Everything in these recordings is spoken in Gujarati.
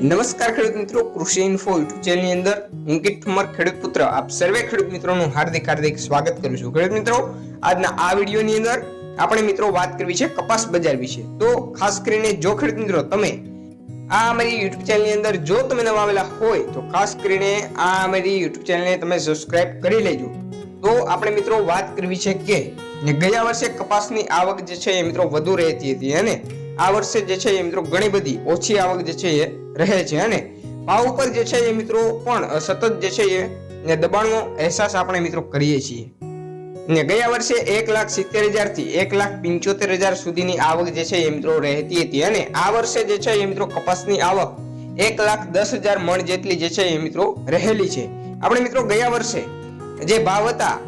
નમસ્કાર ખેડૂત મિત્રો, કૃષિ ઇન્ફો યુટ્યુબ ચેનલની અંદર હું કિટ ઠુમર ખેડૂત પુત્ર. આપ સર્વે ખેડૂત મિત્રોનું હાર્દિક હાર્દિક સ્વાગત કરું છું. ખેડૂત મિત્રો, આજના આ વિડીયોની અંદર આપણે મિત્રો વાત કરવી છે કપાસ બજાર વિશે. તો ખાસ કરીને જો ખેડૂત મિત્રો, તમે આ અમારી યુટ્યુબ ચેનલની અંદર જો તમે નવા આવેલા હોય, તો ખાસ કરીને આ અમારી યુટ્યુબ ચેનલને તમે સબસ્ક્રાઇબ કરી લેજો. તો આપણે મિત્રો વાત કરવી છે કે ગયા વર્ષે કપાસની આવક જે છે એ મિત્રો વધુ રહેતી હતી, અને આ વર્ષે જે છે એ મિત્રો ઘણી બધી ઓછી આવક જે છે એ રહે છે અને ભાવ ઉપર જે છે એ મિત્રો પણ સતત જે છે એ દબાણનો અહેસાસ આપણે મિત્રો કરીએ છીએ. ને ગયા વર્ષે એક લાખ સિત્તેર હજારથી એક લાખ પંચોતેર હજાર સુધીની આવક જે છે એ મિત્રો રહેતી હતી અને આ વર્ષે જે છે એ મિત્રો કપાસની આવક એક લાખ દસ હજાર મણ જેટલી જે છે એ મિત્રો રહેલી છે. આપણે મિત્રો ગયા વર્ષે જે ભાવ હતા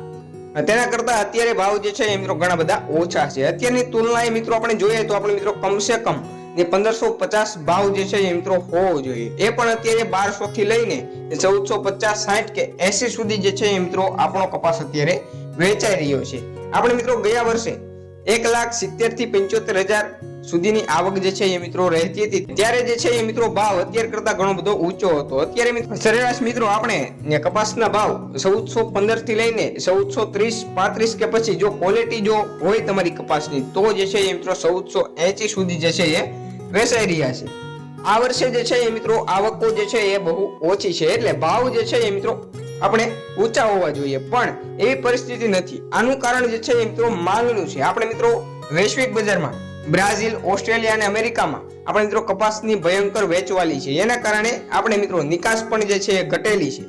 તેના કરતા અત્યારે ભાવ જે છે એ મિત્રો ઘણા બધા ઓછા છે. અત્યારની તુલનાએ મિત્રો આપણે જોઈએ તો આપણે મિત્રો કમસે કમ જે પંદરસો પચાસ ભાવ જે છે એ મિત્રો હોવો જોઈએ. એ પણ અત્યારે બારસો થી લઈને ચૌદસો પચાસ, સાઠ કે એસી સુધી જે છે એ મિત્રો આપણો કપાસ અત્યારે વેચાઈ રહ્યો છે. આપણે મિત્રો ગયા વર્ષે એક લાખ સિત્તેરથી પંચોતેર હજાર સુધીની આવક જે છે એ મિત્રો રહેતી હતી. ત્યારે જે છે એ મિત્રો ભાવ અત્યારે કરતા ઘણો બધો ઊંચો હતો. અત્યારે સરેરાશ મિત્રો આપણે કપાસના ભાવ ચૌદસો પંદરથી લઈને ચૌદસો ત્રીસ, પાંત્રીસ કે પછી જો ક્વોલિટી જો હોય તમારી કપાસની, તો જે છે એ મિત્રો ચૌદસો એંચી સુધી જે છે એ વેચાઈ રહ્યા છે. આ વર્ષે જે છે એ મિત્રો આવકો જે છે એ બહુ ઓછી છે. એટલે ભાવ જે છે એ મિત્રો આપણે ઊંચા હોવા જોઈએ, પણ એવી પરિસ્થિતિ નથી. આનું કારણ જે છે મિત્રો માંગનું છે. આપણે મિત્રો વૈશ્વિક બજારમાં, બ્રાઝિલ, ઓસ્ટ્રેલિયા અને અમેરિકામાં આપણે મિત્રો કપાસની ભયંકર વેચવાલી છે. એના કારણે આપણે મિત્રો નિકાસ પણ જે છે, એ ઘટેલી છે.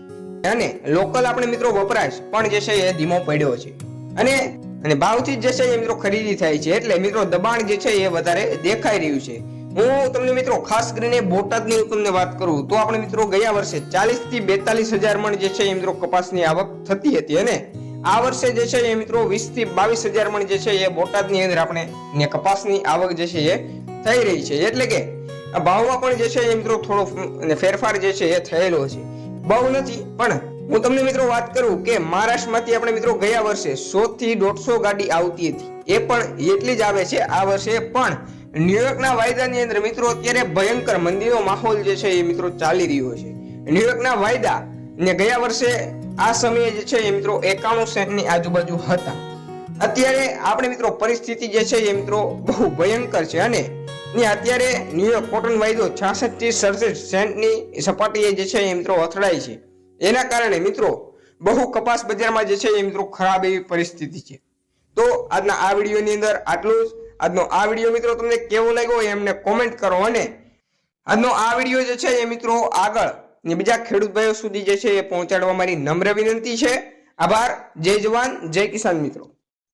અને લોકલ આપણે મિત્રો વપરાશ પણ જે છે, એ ધીમો પડ્યો છે. અને અને ભાવથી જે છે, એ મિત્રો ખરીદી થાય છે. એટલે મિત્રો દબાણ જે છે, એ વધારે દેખાઈ રહ્યું છે. હું તમને મિત્રો, ખાસ કરીને બોટાદની હું તમને વાત કરું, તો આપણે મિત્રો ગયા વર્ષે ચાલીસથી બેતાલીસ હજાર મણ જે છે એ મિત્રો કપાસની આવક થતી હતી અને આ વર્ષે જે છે એ મિત્રો વીસથી બાવીસ હજાર મણ જે છે એ બોટાદની અંદર આપણે ને કપાસની આવક જે છે એ થઈ રહી છે. એટલે કે ભાવમાં પણ જે છે એ મિત્રો થોડો ફેરફાર જે છે એ થયેલો છે. બહુ નથી, પણ હું તમને મિત્રો વાત કરું કે મહારાષ્ટ્રમાંથી આપણે મિત્રો ગયા વર્ષે સો થી દોઢસો ગાડી આવતી હતી. એ પણ એટલી જ આવે છે આ વર્ષે, પણ ન્યુયોર્કના વાયદાની અંદર મિત્રો, અત્યારે ભયંકર મંદીનો માહોલ જે છે એ મિત્રો ચાલી રહ્યો છે. ન્યુયોર્કના વાયદા ને ગયા વર્ષે આ સમયે જે છે એ મિત્રો એકાણું સેન્ટની આજુબાજુ હતા. અત્યારે આપણે મિત્રો પરિસ્થિતિ જે છે એ મિત્રો બહુ ભયંકર છે અને ને અત્યારે ન્યુયોર્ક કોટન વાયદો છાસઠથી સડસઠ સેન્ટની સપાટીએ જે છે એ મિત્રો અથડાય છે. એના કારણે મિત્રો બહુ કપાસ બજારમાં જે છે એ મિત્રો ખરાબ એવી પરિસ્થિતિ છે. તો આજના આ વિડીયોની અંદર આટલું જ. આજનો આ વીડિયો મિત્રો તમને કેવો લાગ્યો એમને કોમેન્ટ કરો અને આજનો આ વીડિયો જે છે એ મિત્રો આગળ ને બીજા ખેડૂત ભાઈઓ સુધી જે છે એ પહોંચાડવા મારી નમ્ર વિનંતી છે. આભાર. જય જવાન. જય કિસાન મિત્રો.